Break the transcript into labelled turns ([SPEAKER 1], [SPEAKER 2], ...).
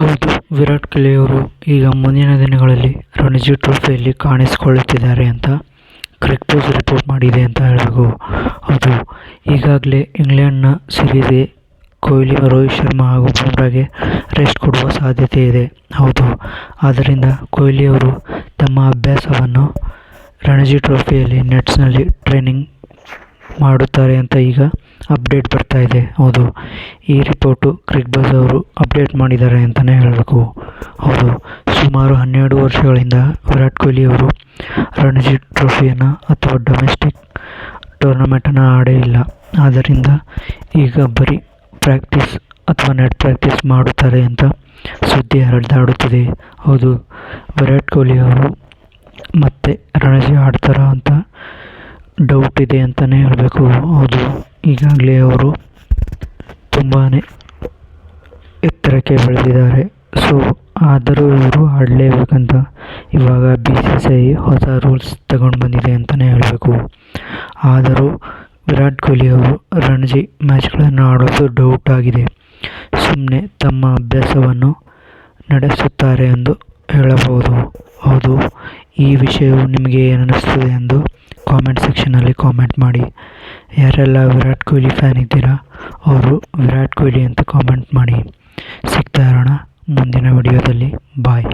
[SPEAKER 1] ಹೌದು, ವಿರಾಟ್ ಕೊಹ್ಲಿ ಅವರು ಈಗ ಮುಂದಿನ ದಿನಗಳಲ್ಲಿ ರಣಜಿ ಟ್ರೋಫಿಯಲ್ಲಿ ಕಾಣಿಸಿಕೊಳ್ಳುತ್ತಿದ್ದಾರೆ ಅಂತ ಕ್ರಿಕ್ಬಝ್ ರಿಪೋರ್ಟ್ ಮಾಡಿದೆ ಅಂತ ಹೇಳಬೇಕು. ಹೌದು, ಈಗಾಗಲೇ ಇಂಗ್ಲೆಂಡ್ನ ಸಿರೀಸ್ಗೆ ಕೊಹ್ಲಿ ರೋಹಿತ್ ಶರ್ಮಾ ಹಾಗೂ ಬುಮ್ರಾಗೆ ರೆಸ್ಟ್ ಕೊಡುವ ಸಾಧ್ಯತೆ ಇದೆ. ಹೌದು, ಆದ್ದರಿಂದ ಕೊಹ್ಲಿ ಅವರು ತಮ್ಮ ಅಭ್ಯಾಸವನ್ನು ರಣಜಿ ಟ್ರೋಫಿಯಲ್ಲಿ ನೆಟ್ಸ್ನಲ್ಲಿ ಟ್ರೈನಿಂಗ್ ಮಾಡುತ್ತಾರೆ ಅಂತ ಈಗ ಅಪ್ಡೇಟ್ ಬರ್ತಾ ಇದೆ. ಹೌದು. ಈ ರಿಪೋರ್ಟು ಕ್ರಿಕ್ಬಝ್ ಅವರು ಅಪ್ಡೇಟ್ ಮಾಡಿದ್ದಾರೆ ಅಂತಲೇ ಹೇಳಬೇಕು. ಹೌದು. ಸುಮಾರು ಹನ್ನೆರಡು ವರ್ಷಗಳಿಂದ ವಿರಾಟ್ ಕೊಹ್ಲಿ ಅವರು ರಣಜಿ ಟ್ರೋಫಿಯನ್ನು ಅಥವಾ ಡೊಮೆಸ್ಟಿಕ್ ಟೂರ್ನಮೆಂಟನ್ನು ಆಡೇ ಇಲ್ಲ. ಆದ್ದರಿಂದ ಈಗ ಬರೀ ಪ್ರಾಕ್ಟೀಸ್ ಅಥವಾ ನೆಟ್ ಪ್ರಾಕ್ಟೀಸ್ ಮಾಡುತ್ತಾರೆ ಅಂತ ಸುದ್ದಿ ಹರಿದಾಡುತ್ತಿದೆ ಹೌದು. ವಿರಾಟ್ ಕೊಹ್ಲಿ ಅವರು ಮತ್ತೆ ಡೌಟ್ ಇದೆ ಅಂತಲೇ ಹೇಳಬೇಕು. ಹೌದು, ಈಗಾಗಲೇ ಅವರು ತುಂಬಾ ಎತ್ತರಕ್ಕೆ ಬೆಳೆದಿದ್ದಾರೆ. ಸೊ ಆದರೂ ಇವರು ಆಡಲೇಬೇಕಂತ ಇವಾಗ ಬಿ ಸಿ ಸಿ ಐ ಹೊಸ ರೂಲ್ಸ್ ತಗೊಂಡು ಬಂದಿದೆ ಅಂತಲೇ ಹೇಳಬೇಕು. ಆದರೂ ವಿರಾಟ್ ಕೊಹ್ಲಿ ಅವರು ರಣಜಿ ಮ್ಯಾಚ್ಗಳನ್ನು ಆಡೋದು ಡೌಟ್ ಆಗಿದೆ. ಸುಮ್ಮನೆ ತಮ್ಮ ಅಭ್ಯಾಸವನ್ನು ನಡೆಸುತ್ತಾರೆ ಎಂದು ಹೇಳಬಹುದು. ಹೌದು, ಈ ವಿಷಯವು ನಿಮಗೆ ಏನನ್ನಿಸ್ತದೆ ಎಂದು ಸೆಕ್ಷನಲ್ಲಿ ಕಾಮೆಂಟ್ ಮಾಡಿ. ಯಾರೆಲ್ಲ ವಿರಾಟ್ ಕೊಹ್ಲಿ ಫ್ಯಾನ್ ಇದ್ದೀರಾ, ಅವರು ವಿರಾಟ್ ಕೊಹ್ಲಿ ಅಂತ ಕಾಮೆಂಟ್ ಮಾಡಿ. ಸಿಗ್ತಾ ಇರೋಣ ಮುಂದಿನ ವಿಡಿಯೋದಲ್ಲಿ ಬಾಯ್